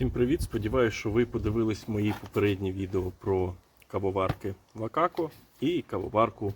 Всім привіт! Сподіваюся, що ви подивились мої попередні відео про кавоварки Вакако і кавоварку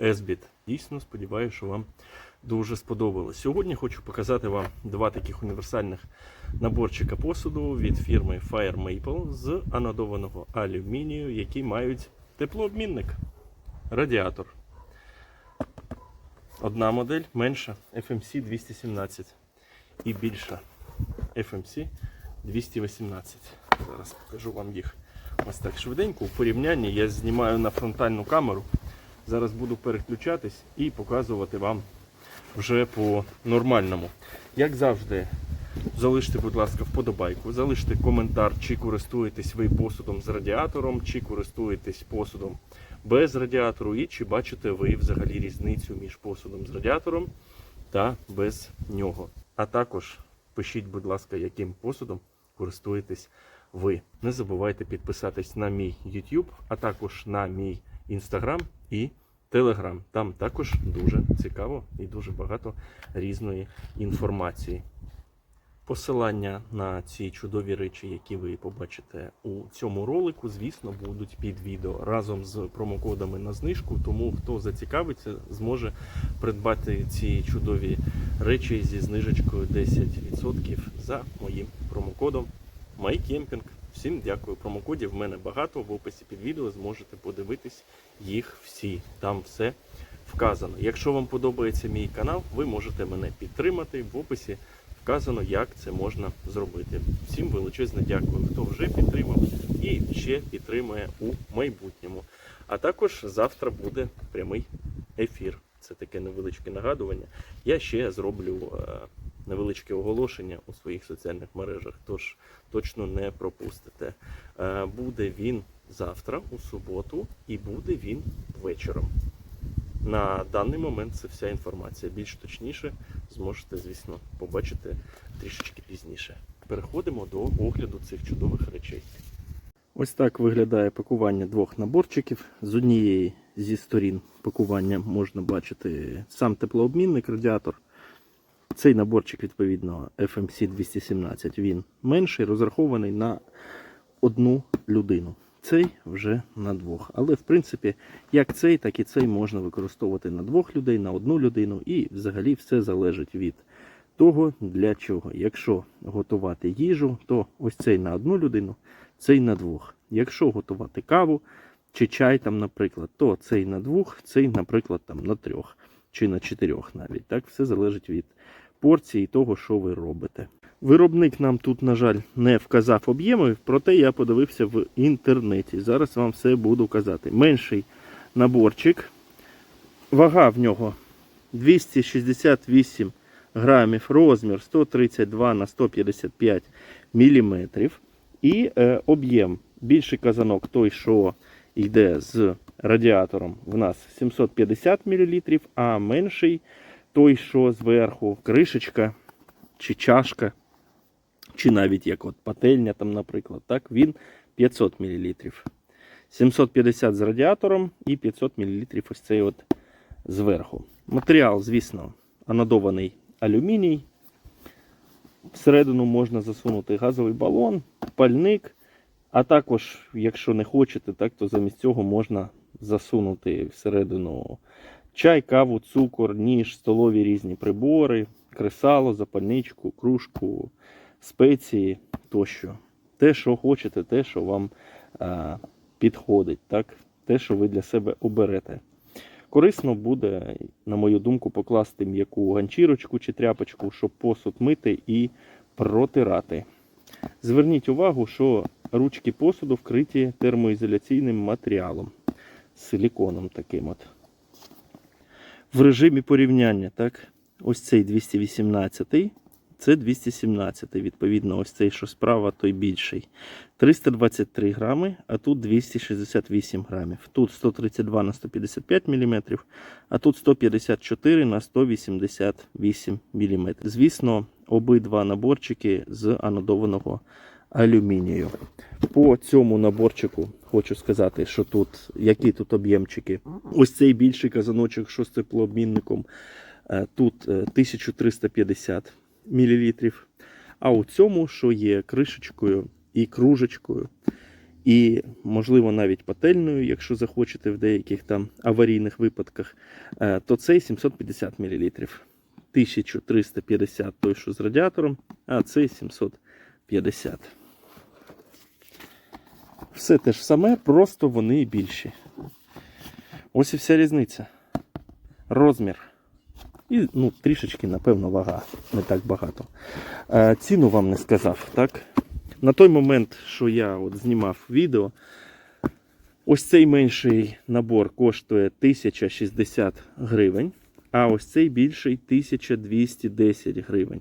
Esbit. Дійсно, сподіваюся, що вам дуже сподобалось. Сьогодні хочу показати вам два таких універсальних наборчика посуду від фірми Fire Maple з анодованого алюмінію, які мають теплообмінник, радіатор. Одна модель менша FMC 217 і більша FMC 218. Зараз покажу вам їх ось так швиденько. У порівнянні я знімаю на фронтальну камеру. Зараз буду переключатись і показувати вам вже по нормальному. Як завжди, залиште, будь ласка, вподобайку, залиште коментар, чи користуєтесь ви посудом з радіатором, чи користуєтесь посудом без радіатору, і чи бачите ви взагалі різницю між посудом з радіатором та без нього. А також пишіть, будь ласка, яким посудом користуєтесь ви. Не забувайте підписатись на мій YouTube, а також на мій Instagram і Telegram. Там також дуже цікаво і дуже багато різної інформації. Посилання на ці чудові речі, які ви побачите у цьому ролику, звісно, будуть під відео разом з промокодами на знижку. Тому хто зацікавиться, зможе придбати ці чудові речі зі знижечкою 10% за моїм промокодом MyCamping. Всім дякую. Промокодів в мене багато. В описі під відео зможете подивитись їх всі. Там все вказано. Якщо вам подобається мій канал, ви можете мене підтримати в описі вказано, як це можна зробити. Всім величезне дякую, хто вже підтримав і ще підтримує у майбутньому. А також завтра буде прямий ефір. Це таке невеличке нагадування. Я ще зроблю е, невеличке оголошення у своїх соціальних мережах, тож точно не пропустите. Е, Буде він завтра, у суботу, і буде він вечором. На даний момент це вся інформація. Більш точніше зможете, звісно, побачити трішечки пізніше. Переходимо до огляду цих чудових речей. Ось так виглядає пакування двох наборчиків. З однієї зі сторін пакування можна бачити сам теплообмінник, радіатор. Цей наборчик, відповідно, FMC 217, він менший, розрахований на одну людину. Цей вже на двох. Але, в принципі, як цей, так і цей можна використовувати на двох людей, на одну людину, і взагалі все залежить від того, для чого. Якщо готувати їжу, то ось цей на одну людину, цей на двох. Якщо готувати каву чи чай, там, наприклад, то цей на двох, цей, наприклад, там на трьох чи на чотирьох навіть. Так, все залежить від порції того, що ви робите. Виробник нам тут, на жаль, не вказав об'єми, проте я подивився в інтернеті. Зараз вам все буду казати. Менший наборчик. Вага в нього 268 грамів, розмір 132 на 155 міліметрів. І е, об'єм більший казанок, той, що йде з радіатором, в нас 750 мл, а менший той, що зверху, кришечка чи чашка, чи навіть як от пательня, там, наприклад, так, він 500 мл. 750 з радіатором і 500 мл ось цей от зверху. Матеріал, звісно, анодований алюміній. Всередину можна засунути газовий балон, пальник. А також, якщо не хочете, так, то замість цього можна засунути всередину чай, каву, цукор, ніж, столові різні прибори, кресало, запальничку, кружку, спеції тощо. Те, що хочете, те, що вам а, підходить, так? те, що ви для себе оберете. Корисно буде, на мою думку, покласти м'яку ганчірочку чи тряпочку, щоб посуд мити і протирати. Зверніть увагу, що ручки посуду вкриті термоізоляційним матеріалом, силіконом таким от. В режимі порівняння, так, ось цей 218, це 217, відповідно, ось цей, що справа, той більший. 323 грами, а тут 268 грамів. Тут 132 на 155 мм, а тут 154 на 188 мм. Звісно, обидва наборчики з анодованого алюмінію. По цьому наборчику хочу сказати, що тут які тут об'ємчики. Ось цей більший казаночок, що з теплообмінником, е, тут е, 1350 мл. А у цьому, що є кришечкою і кружечкою, і, можливо, навіть пательною, якщо захочете в деяких там аварійних випадках, е, то цей 750 мл. 1350 той, що з радіатором, а цей 750. Все те ж саме, просто вони більші. Ось і вся різниця. Розмір. І ну, трішечки, напевно, вага. Не так багато. Е, ціну вам не сказав, так? На той момент, що я от знімав відео, ось цей менший набор коштує 1060 гривень, а ось цей більший 1210 гривень.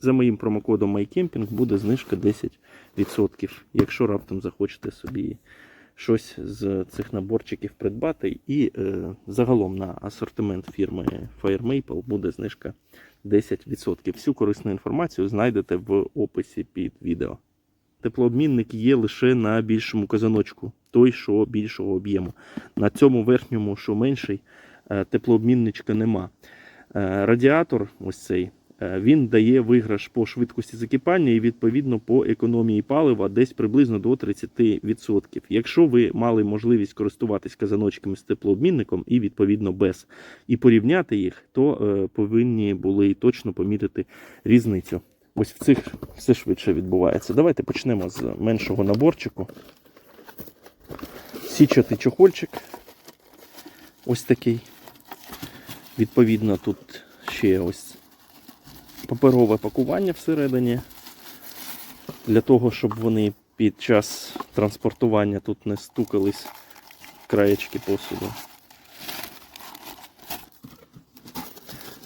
За моїм промокодом MyCamping буде знижка 10%, якщо раптом захочете собі щось з цих наборчиків придбати. І е, загалом на асортимент фірми Fire Maple буде знижка 10%. Всю корисну інформацію знайдете в описі під відео. Теплообмінник є лише на більшому казаночку, той, що більшого об'єму. На цьому верхньому, що менший, е, теплообмінничка нема. Е, Радіатор, ось цей, він дає виграш по швидкості закипання і відповідно по економії палива десь приблизно до 30%. Якщо ви мали можливість користуватись казаночками з теплообмінником і відповідно без і порівняти їх, то е, повинні були точно помітити різницю. Ось в цих все швидше відбувається. Давайте почнемо з меншого наборчику. Січатий чохольчик. Ось такий. Відповідно, тут ще ось паперове пакування всередині. Для того, щоб вони під час транспортування тут не стукались краєчки посуду.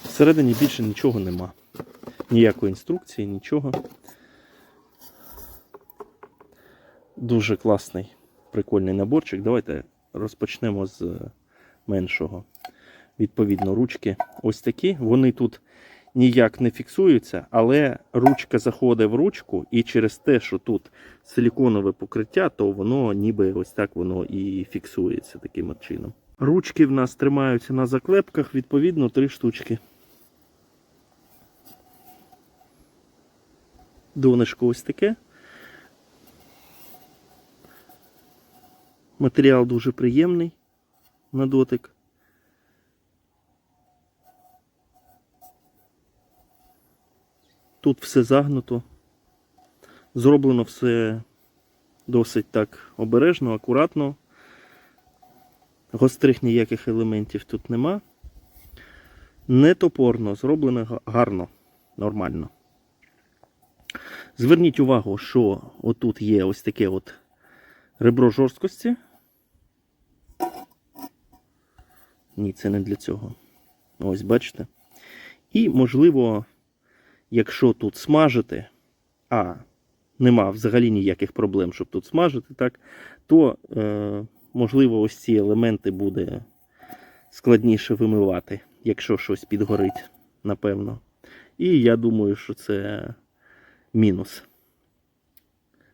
Всередині більше нічого нема. Ніякої інструкції, нічого. Дуже класний, прикольний наборчик. Давайте розпочнемо з меншого. Відповідно, ручки ось такі. Вони тут ніяк не фіксуються, але ручка заходить в ручку, і через те, що тут силіконове покриття, то воно ніби ось так воно і фіксується таким чином. Ручки в нас тримаються на заклепках, відповідно, три штучки. Донышко ось таке. Матеріал дуже приємний на дотик. Тут все загнуто. Зроблено все досить так обережно, акуратно. Гострих ніяких елементів тут нема. Не топорно, зроблено гарно, нормально. Зверніть увагу, що отут є ось таке от ребро жорсткості. Ні, це не для цього. Ось бачите. І, можливо, якщо тут смажити, а нема взагалі ніяких проблем, щоб тут смажити, так, то, е, можливо, ось ці елементи буде складніше вимивати, якщо щось підгорить, напевно. І я думаю, що це мінус.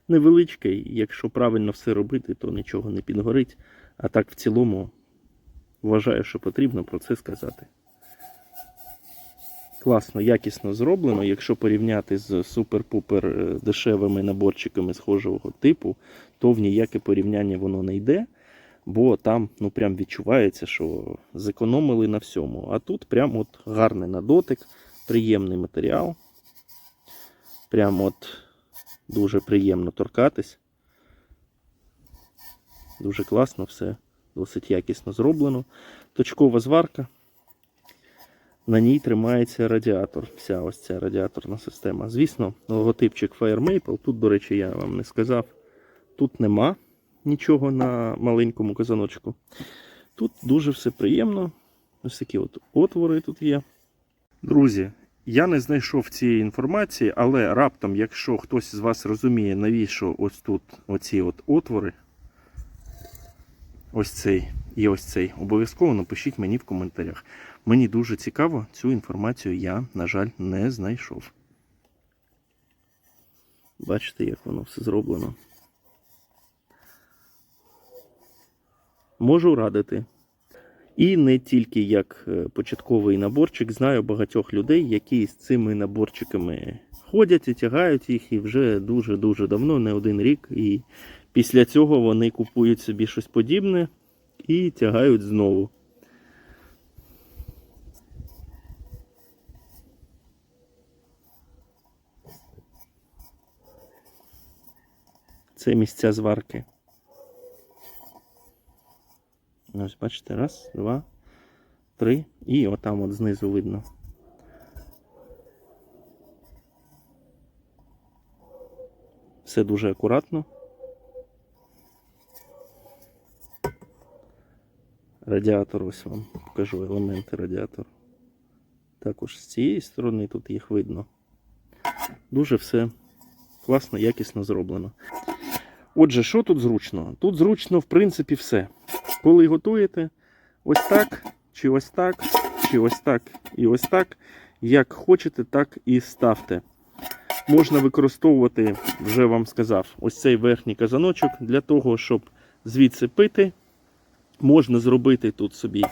Невеличкий, якщо правильно все робити, то нічого не підгорить. А так в цілому вважаю, що потрібно про це сказати. Класно, якісно зроблено. Якщо порівняти з супер-пупер е, дешевими наборчиками схожого типу, то в ніяке порівняння воно не йде, бо там ну, прям відчувається, що зекономили на всьому. А тут прям от гарний на дотик, приємний матеріал. Прям от дуже приємно торкатись. Дуже класно, все досить якісно зроблено. Точкова зварка. На ній тримається радіатор. Вся ось ця радіаторна система. Звісно, логотипчик Fire Maple. Тут, до речі, я вам не сказав. Тут нема нічого на маленькому казаночку. Тут дуже все приємно. Ось такі от отвори тут є. Друзі, я не знайшов цієї інформації, але раптом, якщо хтось з вас розуміє, навіщо ось тут оці от отвори, ось цей і ось цей, обов'язково напишіть мені в коментарях. Мені дуже цікаво, цю інформацію я, на жаль, не знайшов. Бачите, як воно все зроблено. Можу радити. І не тільки як е, початковий наборчик, знаю багатьох людей, які з цими наборчиками ходять і тягають їх і вже дуже-дуже давно, не один рік. І після цього вони купують собі щось подібне і тягають знову. Це місця зварки. Ось бачите, раз, два, три. І отам от знизу видно. Все дуже акуратно. Радіатор, ось вам покажу елементи радіатору. Також з цієї сторони тут їх видно. Дуже все класно, якісно зроблено. Отже, що тут зручно? Тут зручно, в принципі, все. Коли готуєте, ось так, чи ось так, чи ось так і ось так. Як хочете, так і ставте. Можна використовувати, вже вам сказав, ось цей верхній казаночок для того, щоб звідси пити. Можна зробити тут собі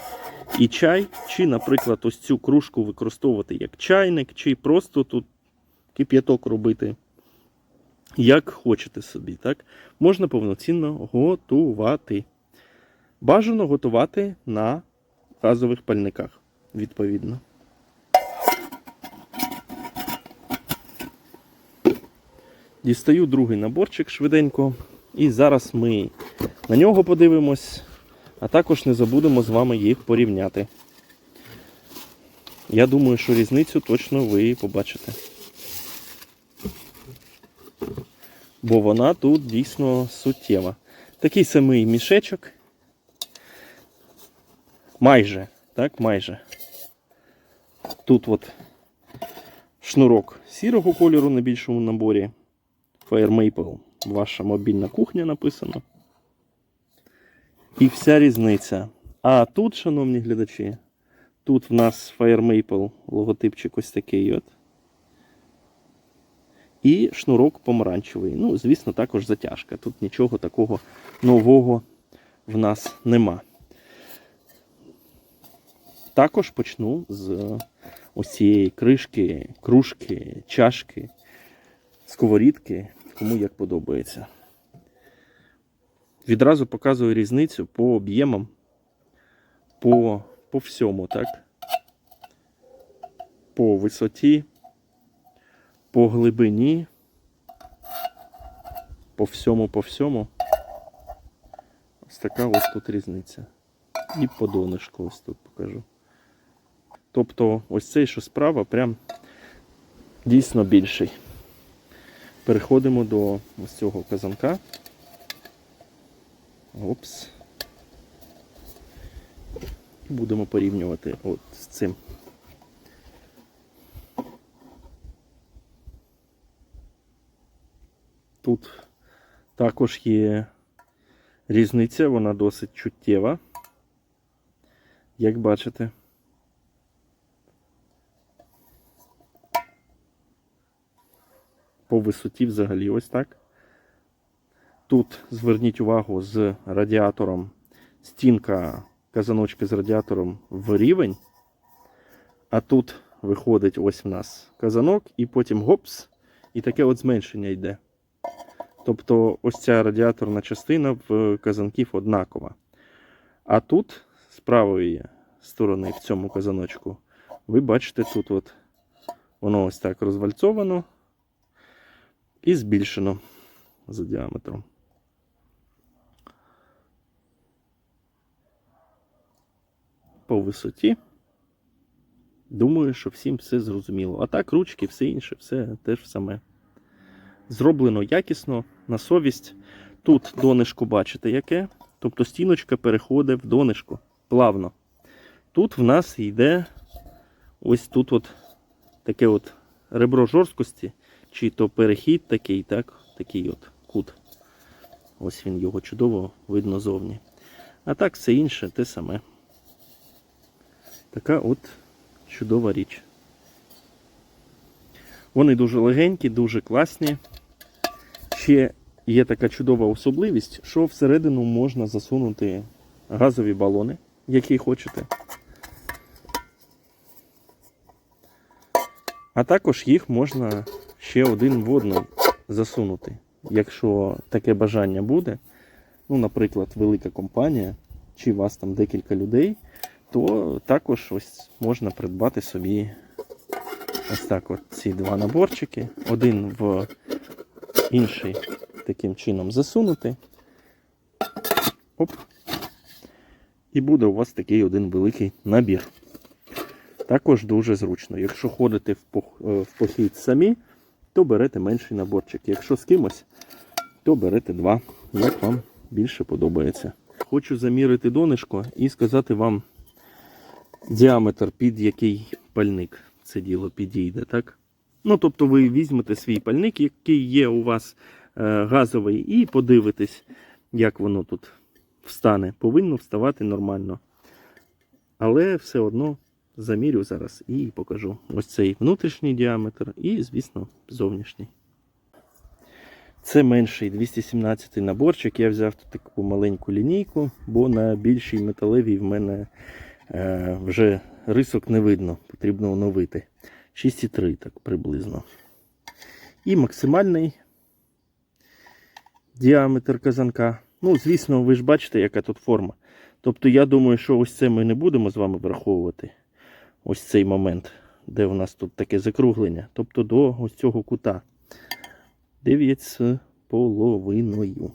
і чай, чи, наприклад, ось цю кружку використовувати як чайник, чи просто тут кип'яток робити. Як хочете собі, так? Можна повноцінно готувати. Бажано готувати на газових пальниках, відповідно. Дістаю другий наборчик швиденько. І зараз ми на нього подивимось, а також не забудемо з вами їх порівняти. Я думаю, що різницю точно ви побачите. Бо вона тут дійсно суттєва. Такий самий мішечок. Майже, так, майже. Тут от шнурок сірого кольору на більшому наборі. Fire Maple. Ваша мобільна кухня написано. І вся різниця. А тут, шановні глядачі, тут в нас Fire Maple логотипчик ось такий от. І шнурок помаранчевий. Ну, звісно, також затяжка. Тут нічого такого нового в нас нема. Також почну з ось кришки, кружки, чашки, сковорідки, кому як подобається. Відразу показую різницю по об'ємам, по, по всьому, так? По висоті, по глибині, по всьому, по всьому. Ось така ось тут різниця. І по донышку ось тут покажу. Тобто ось цей, що справа, прям дійсно більший. Переходимо до ось цього казанка. Опс. І будемо порівнювати от з цим. Тут також є різниця, вона досить чуттєва. Як бачите. По висоті взагалі ось так. Тут зверніть увагу з радіатором. Стінка казаночки з радіатором в рівень. А тут виходить ось в нас казанок, і потім гопс, і таке от зменшення йде. Тобто ось ця радіаторна частина в казанків однакова. А тут, з правої сторони, в цьому казаночку, ви бачите, тут от воно ось так розвальцовано і збільшено за діаметром. По висоті. Думаю, що всім все зрозуміло. А так, ручки, все інше, все теж саме. Зроблено якісно, на совість. Тут донишко, бачите, яке? Тобто стіночка переходить в донишко плавно. Тут в нас йде ось тут от таке от ребро жорсткості, чи то перехід такий, так, такий от кут. Ось він його чудово видно зовні. А так все інше те саме. Така от чудова річ. Вони дуже легенькі, дуже класні. Ще є така чудова особливість, що всередину можна засунути газові балони, які хочете. А також їх можна ще один вводний засунути. Якщо таке бажання буде, ну, наприклад, велика компанія, чи у вас там декілька людей, то також ось можна придбати собі ось так от ці два наборчики. Один в інший таким чином засунути. Оп. І буде у вас такий один великий набір. Також дуже зручно. Якщо ходите в е, похід самі, то берете менший наборчик. Якщо з кимось, то берете два, як вам більше подобається. Хочу замірити донишко і сказати вам діаметр, під який пальник це діло підійде, так? Ну, тобто ви візьмете свій пальник, який є у вас е, газовий, і подивитесь, як воно тут встане. Повинно вставати нормально. Але все одно замірю зараз і покажу. Ось цей внутрішній діаметр і, звісно, зовнішній. Це менший 217 наборчик. Я взяв тут таку маленьку лінійку, бо на більшій металевій в мене е, вже рисок не видно, потрібно оновити. 6,3 так приблизно. І максимальний діаметр казанка. Ну, звісно, ви ж бачите, яка тут форма. Тобто, я думаю, що ось це ми не будемо з вами враховувати. Ось цей момент, де у нас тут таке закруглення. Тобто до ось цього кута. 9 з половиною.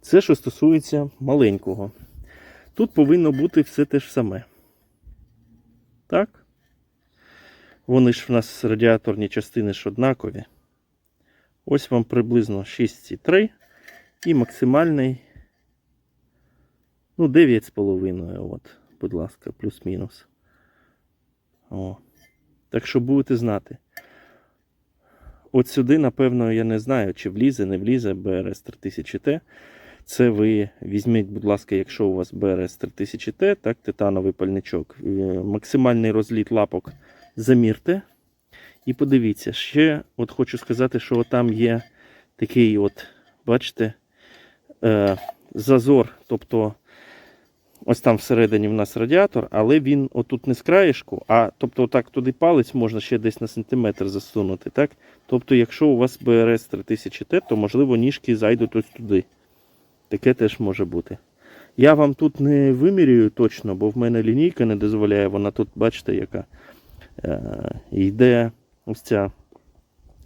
Це, що стосується маленького. Тут повинно бути все те ж саме. Так? Вони ж в нас радіаторні частини ж однакові. Ось вам приблизно 6,3 і максимальний. Ну, 9,5. От, будь ласка, плюс-мінус. Так що будете знати. От сюди, напевно, я не знаю, чи влізе, не влізе BRS 3000T. Це ви візьміть, будь ласка, якщо у вас BRS 3000T, так, титановий пальничок. Е, Максимальний розліт лапок замірте. І подивіться, ще от хочу сказати, що там є такий, от, бачите, е, зазор. Тобто, ось там всередині в нас радіатор, але він отут не з краєшку, а тобто, отак туди палець можна ще десь на сантиметр засунути. так? Тобто, якщо у вас BRS 3000T, то можливо ніжки зайдуть ось туди. Таке теж може бути. Я вам тут не вимірюю точно, бо в мене лінійка не дозволяє, вона тут, бачите, яка йде ось ця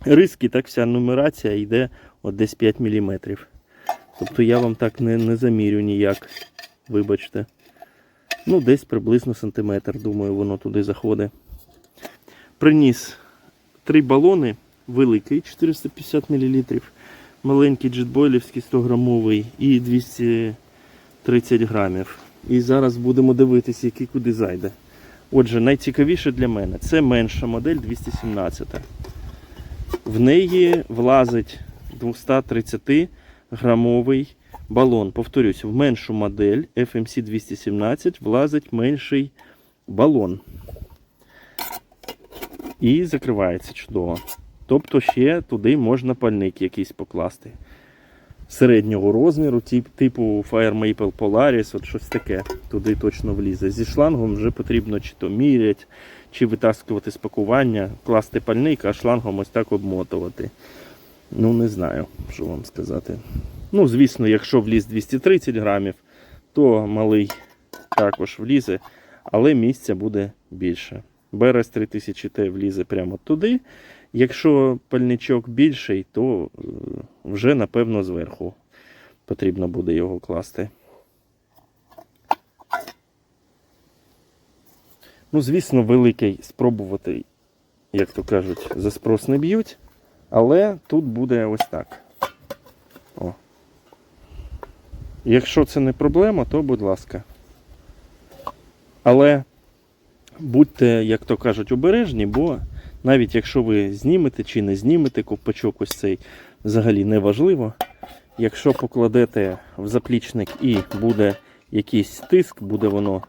риски, так вся нумерація йде от десь 5 мм. Тобто я вам так не, не замірю ніяк. Вибачте. Ну, десь приблизно сантиметр, думаю, воно туди заходить. Приніс три балони, великий 450 мл, маленький джетбойлівський 100 грамовий і 230 грамів. І зараз будемо дивитися, який куди зайде. Отже, найцікавіше для мене це менша модель 217. В неї влазить 230 грамовий балон. Повторюсь, в меншу модель FMC 217 влазить менший балон. І закривається чудово. Тобто ще туди можна пальник якийсь покласти. Середнього розміру, типу Fire Maple Polaris, от щось таке, туди точно влізе. Зі шлангом вже потрібно чи то мірять, чи витаскувати з пакування, класти пальник, а шлангом ось так обмотувати. Ну, не знаю, що вам сказати. Ну, звісно, якщо вліз 230 грамів, то малий також влізе, але місця буде більше. БРС 3000 Т влізе прямо туди. Якщо пальничок більший, то е, вже напевно зверху потрібно буде його класти. Ну, звісно, великий спробувати, як то кажуть, за спрос не б'ють. Але тут буде ось так. О. Якщо це не проблема, то будь ласка. Але будьте, як то кажуть, обережні, бо навіть якщо ви знімете чи не знімете ковпачок ось цей, взагалі не важливо. Якщо покладете в заплічник і буде якийсь тиск, буде воно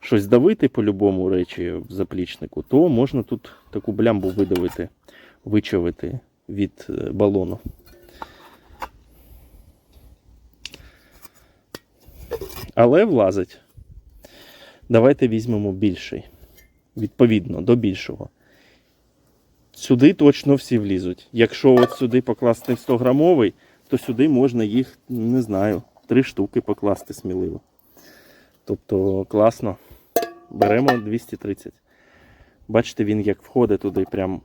щось давити по-любому речі в заплічнику, то можна тут таку блямбу видавити, вичавити від е, балону. Але влазить. Давайте візьмемо більший. Відповідно до більшого. Сюди точно всі влізуть. Якщо от сюди покласти 100 грамовий, то сюди можна їх, не знаю, три штуки покласти сміливо. Тобто класно. Беремо 230. Бачите, він як входить туди прям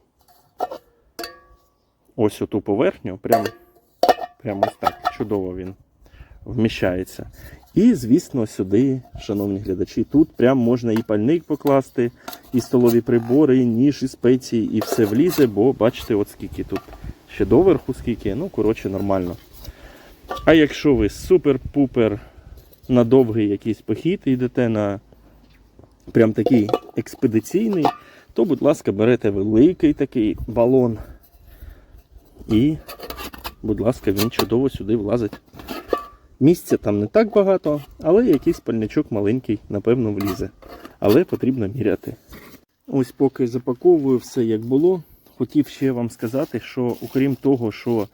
ось у ту поверхню, прям, прям ось так. Чудово він вміщається. І, звісно, сюди, шановні глядачі, тут прям можна і пальник покласти, і столові прибори, і ніж, і спеції, і все влізе, бо бачите, от скільки тут ще доверху, скільки, ну, коротше, нормально. А якщо ви супер-пупер на довгий якийсь похід йдете на прям такий експедиційний, то, будь ласка, берете великий такий балон. І, будь ласка, він чудово сюди влазить. Місця там не так багато, але якийсь пальничок маленький, напевно, влізе. Але потрібно міряти. Ось поки запаковую все як було. Хотів ще вам сказати, що окрім того, що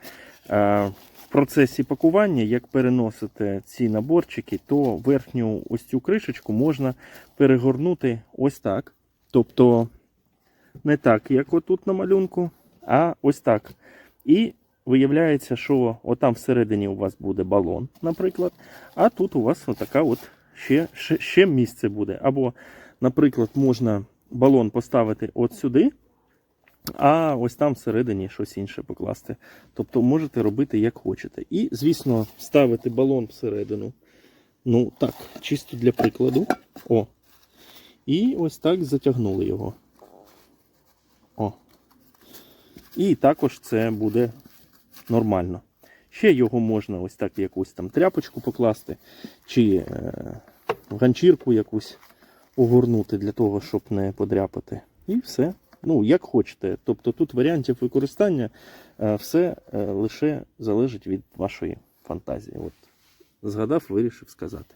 е, в процесі пакування, як переносите ці наборчики, то верхню ось цю кришечку можна перегорнути ось так. Тобто не так, як отут на малюнку, а ось так. І виявляється, що отам всередині у вас буде балон, наприклад, а тут у вас отака от ще, ще, ще місце буде. Або, наприклад, можна балон поставити от сюди, а ось там всередині щось інше покласти. Тобто можете робити як хочете. І, звісно, ставити балон всередину. Ну так, чисто для прикладу. О. І ось так затягнули його. О. І також це буде нормально. Ще його можна ось так якусь там тряпочку покласти, чи е, ганчірку якусь огорнути для того, щоб не подряпати. І все. Ну, як хочете. Тобто тут варіантів використання е, все е, лише залежить від вашої фантазії. От, згадав, вирішив сказати.